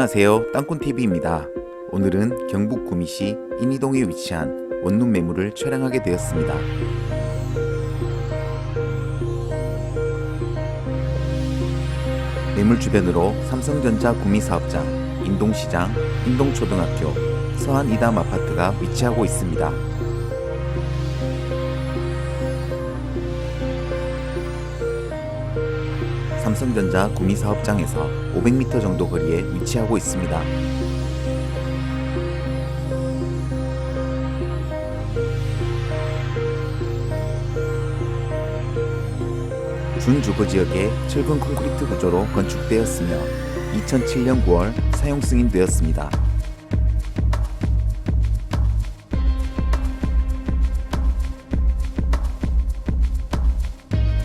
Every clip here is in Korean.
안녕하세요. 땅꾼TV입니다. 오늘은 경북 구미시 인이동에 위치한 원룸 매물을 촬영하게 되었습니다. 매물 주변으로 삼성전자 구미사업장, 인동시장, 인동초등학교, 서한 이담 아파트가 위치하고 있습니다. 삼성전자 구미사업장에서 500m 정도 거리에 위치하고 있습니다. 준주거 지역에 철근 콘크리트 구조로 건축되었으며 2007년 9월 사용 승인되었습니다.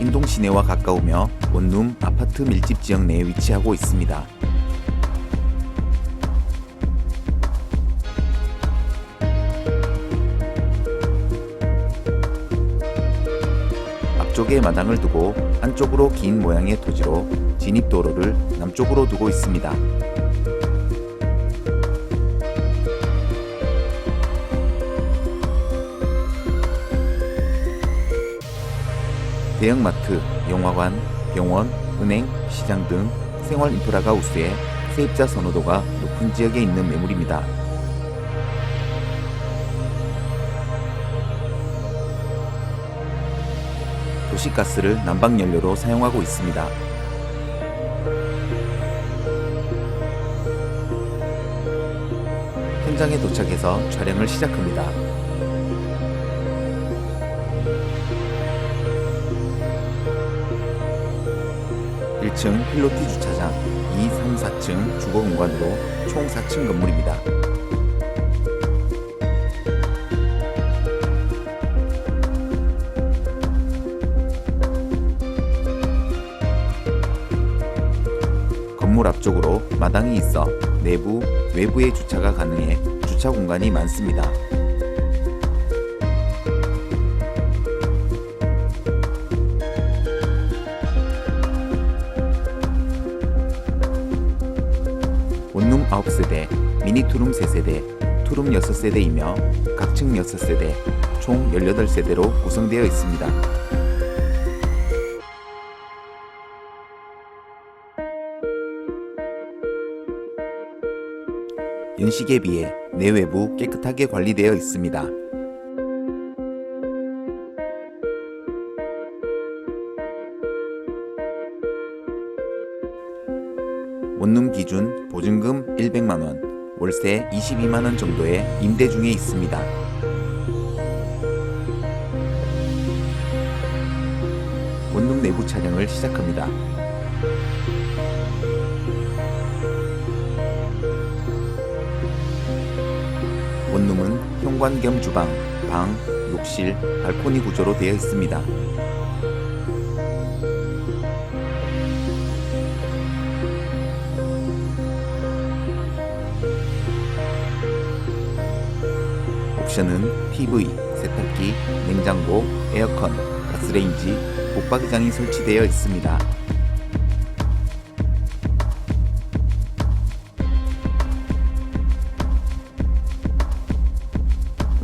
인동 시내와 가까우며 원룸 아파트 밀집 지역 내에 위치하고 있습니다. 앞쪽에 마당을 두고 안쪽으로 긴 모양의 토지로 진입 도로를 남쪽으로 두고 있습니다. 대형마트, 영화관, 병원, 은행, 시장 등 생활 인프라가 우수해 세입자 선호도가 높은 지역에 있는 매물입니다. 도시가스를 난방연료로 사용하고 있습니다. 현장에 도착해서 촬영을 시작합니다. 1층 필로티 주차장, 2, 3, 4층 주거 공간으로 총 4층 건물입니다. 건물 앞쪽으로 마당이 있어 내부, 외부의 주차가 가능해 주차 공간이 많습니다. 원룸 9세대, 미니 투룸 3세대, 투룸 6세대이며 각층 6세대, 총 18세대로 구성되어 있습니다. 연식에 비해 내외부 깨끗하게 관리되어 있습니다. 원룸 기준 보증금 100만원, 월세 22만원 정도의 임대 중에 있습니다. 원룸 내부 촬영을 시작합니다. 원룸은 현관 겸 주방, 방, 욕실, 발코니 구조로 되어 있습니다. 옵션은 TV, 세탁기, 냉장고, 에어컨, 가스레인지, 붙박이장이 설치되어 있습니다.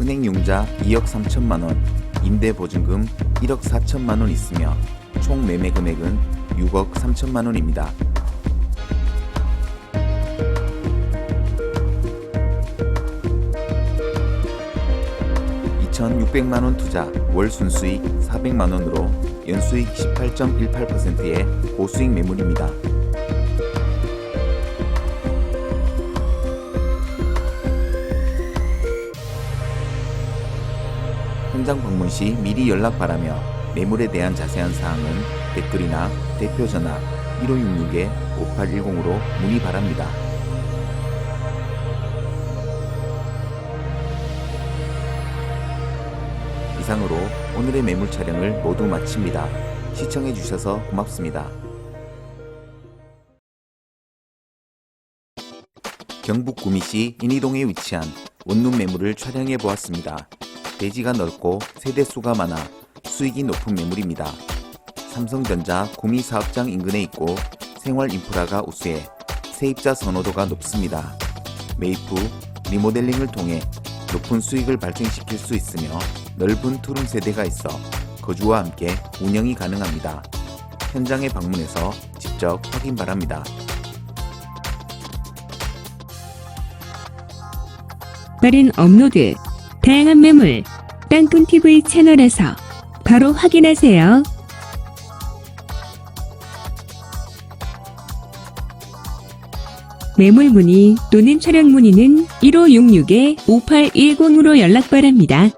은행 융자 2억 3천만 원, 임대 보증금 1억 4천만 원 있으며 총 매매 금액은 6억 3천만 원입니다. 2,600만 원 투자, 월 순수익 400만 원으로 연수익 18.18%의 고수익 매물입니다. 현장 방문 시 미리 연락 바라며 매물에 대한 자세한 사항은 댓글이나 대표 전화 1566-5810으로 문의 바랍니다. 이상으로 오늘의 매물 촬영을 모두 마칩니다. 시청해주셔서 고맙습니다. 경북 구미시 인이동에 위치한 원룸 매물을 촬영해 보았습니다. 대지가 넓고 세대수가 많아 수익이 높은 매물입니다. 삼성전자 구미 사업장 인근에 있고 생활 인프라가 우수해 세입자 선호도가 높습니다. 매입 후 리모델링을 통해 높은 수익을 발생시킬 수 있으며 넓은 투룸 세대가 있어 거주와 함께 운영이 가능합니다. 현장에 방문해서 직접 확인 바랍니다. 빠른 업로드, 다양한 매물, 땅꾼TV 채널에서 바로 확인하세요. 매물 문의 또는 촬영 문의는 1566-5810으로 연락 바랍니다.